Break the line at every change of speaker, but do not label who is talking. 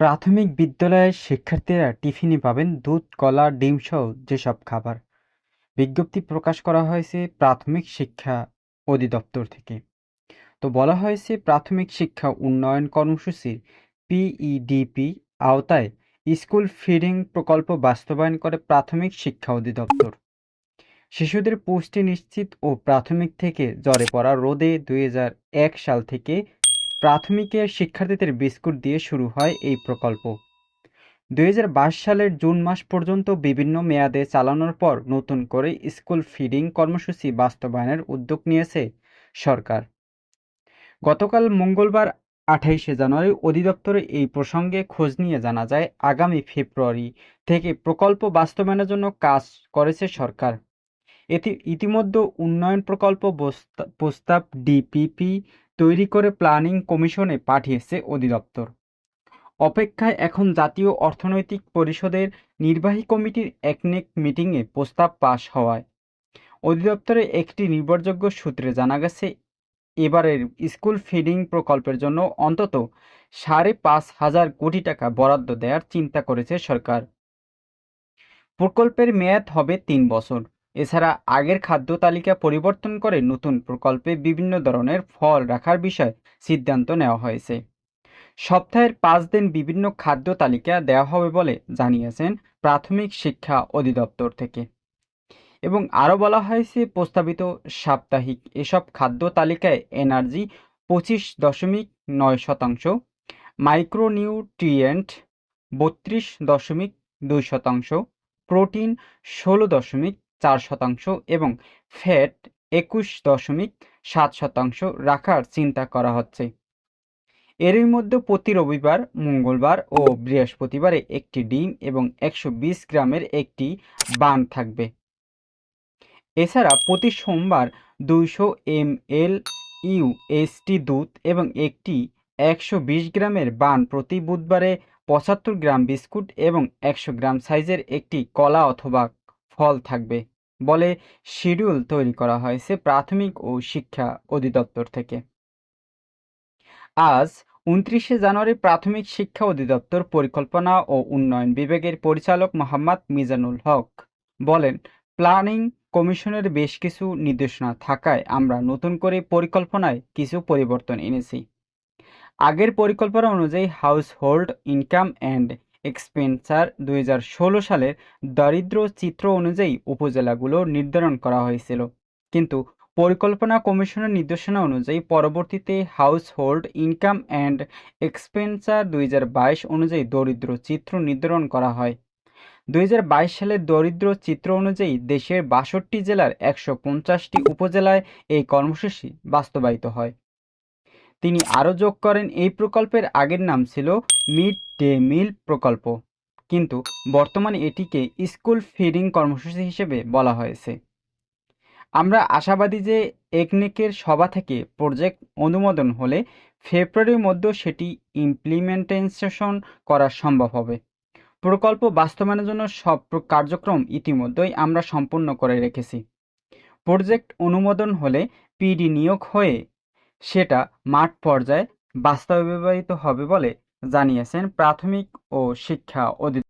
প্রাথমিক বিদ্যালয়ের শিক্ষার্থীরা টিফিনে পাবেন দুধ, কলা, ডিমসহ যেসব খাবার। বিজ্ঞপ্তি প্রকাশ করা হয়েছে প্রাথমিক শিক্ষা অধিদপ্তর থেকে। তো বলা হয়েছে প্রাথমিক শিক্ষা উন্নয়ন কর্মসূচির পিইডিপি আওতায় স্কুল ফিডিং প্রকল্প বাস্তবায়ন করে প্রাথমিক শিক্ষা অধিদপ্তর। শিশুদের পুষ্টি নিশ্চিত ও প্রাথমিক থেকে জ্বরে পড়া রোধে দুই সাল থেকে প্রাথমিকের শিক্ষার্থীদের বিস্কুট দিয়ে শুরু হয় এই প্রকল্প। দুই হাজার বাইশ সালের জুন মাস পর্যন্ত বিভিন্ন মেয়াদে চালানোর পর নতুন করে স্কুল ফিডিং কর্মসূচি বাস্তবায়নের উদ্যোগ নিয়েছে সরকার। গতকাল মঙ্গলবার আঠাইশে জানুয়ারি অধিদপ্তরে এই প্রসঙ্গে খোঁজ নিয়ে জানা যায়, আগামী ফেব্রুয়ারি থেকে প্রকল্প বাস্তবায়নের জন্য কাজ করেছে সরকার। এটি ইতিমধ্যে উন্নয়ন প্রকল্প প্রস্তাব ডিপিপি তৈরি করে প্ল্যানিং কমিশনে পাঠিয়েছে অধিদপ্তর। অপেক্ষায় এখন জাতীয় অর্থনৈতিক পরিষদের নির্বাহী কমিটির একনেক মিটিংয়ে প্রস্তাব পাশ হওয়ায় অধিদপ্তরে একটি নির্ভরযোগ্য সূত্রে জানা গেছে, এবারের স্কুল ফিডিং প্রকল্পের জন্য অন্তত সাড়ে পাঁচ হাজার কোটি টাকা বরাদ্দ দেওয়ার চিন্তা করেছে সরকার। প্রকল্পের মেয়াদ হবে তিন বছর। এছাড়া আগের খাদ্য তালিকা পরিবর্তন করে নতুন প্রকল্পে বিভিন্ন ধরনের ফল রাখার বিষয়ে সিদ্ধান্ত নেওয়া হয়েছে। সপ্তাহের পাঁচ দিন বিভিন্ন খাদ্য তালিকা দেওয়া হবে বলে জানিয়েছেন প্রাথমিক শিক্ষা অধিদপ্তর থেকে। এবং আরও বলা হয়েছে, প্রস্তাবিত সাপ্তাহিক এসব খাদ্য তালিকায় এনার্জি পঁচিশ দশমিক নয় শতাংশ, মাইক্রোনিউট্রিয়েন্ট বত্রিশ দশমিক দুই শতাংশ, প্রোটিন ষোলো দশমিক চার শতাংশ এবং ফ্যাট একুশ দশমিক সাত শতাংশ রাখার চিন্তা করা হচ্ছে। এরই মধ্যে প্রতি রবিবার, মঙ্গলবার ও বৃহস্পতিবারে একটি ডিম এবং একশো বিশ গ্রামের একটি বান থাকবে। এছাড়া প্রতি সোমবার দুইশো এম এল ইউ এসটি দুধ এবং একটি একশো বিশ গ্রামের বান প্রতি বুধবারে পঁচাত্তর গ্রাম বিস্কুট এবং একশো গ্রাম সাইজের একটি কলা অথবা ফল থাকবে। বলে শিডিউল তৈরি করা হয়েছে প্রাথমিক ও শিক্ষা অধিদপ্তর থেকে। আজ উনত্রিশে জানুয়ারি প্রাথমিক শিক্ষা অধিদপ্তর পরিকল্পনা ও উন্নয়ন বিভাগের পরিচালক মোহাম্মদ মিজানুল হক বলেন, প্ল্যানিং কমিশনের বেশ কিছু নির্দেশনা থাকায় আমরা নতুন করে পরিকল্পনায় কিছু পরিবর্তন এনেছি। আগের পরিকল্পনা অনুযায়ী household income and expenditure দুই সালের দারিদ্র চিত্র অনুযায়ী উপজেলাগুলো নির্ধারণ করা হয়েছিল। কিন্তু পরিকল্পনা কমিশনের নির্দেশনা অনুযায়ী পরবর্তীতে household income and expenditure দুই হাজার বাইশ অনুযায়ী দরিদ্র চিত্র নির্ধারণ করা হয়। দুই হাজার বাইশ সালের দরিদ্র চিত্র অনুযায়ী দেশের বাষট্টি জেলার একশো উপজেলায় এই কর্মসূচি বাস্তবায়িত হয়। তিনি আরও যোগ করেন, এই প্রকল্পের আগের নাম ছিল মিড ডে মিল প্রকল্প। কিন্তু বর্তমানে এটিকে স্কুল ফিডিং কর্মসূচি হিসেবে বলা হয়েছে। আমরা আশাবাদী যে একনেকের সভা থেকে প্রজেক্ট অনুমোদন হলে ফেব্রুয়ারির মধ্যে সেটি ইমপ্লিমেন্টেশন করা সম্ভব হবে। প্রকল্প বাস্তবায়নের জন্য সব কার্যক্রম ইতিমধ্যেই আমরা সম্পূর্ণ করে রেখেছি। প্রজেক্ট অনুমোদন হলে পিডি নিয়োগ হয়ে সেটা মাঠ পর্যায়ে বাস্তবায়িত হবে বলে জানিয়েছেন প্রাথমিক ও শিক্ষা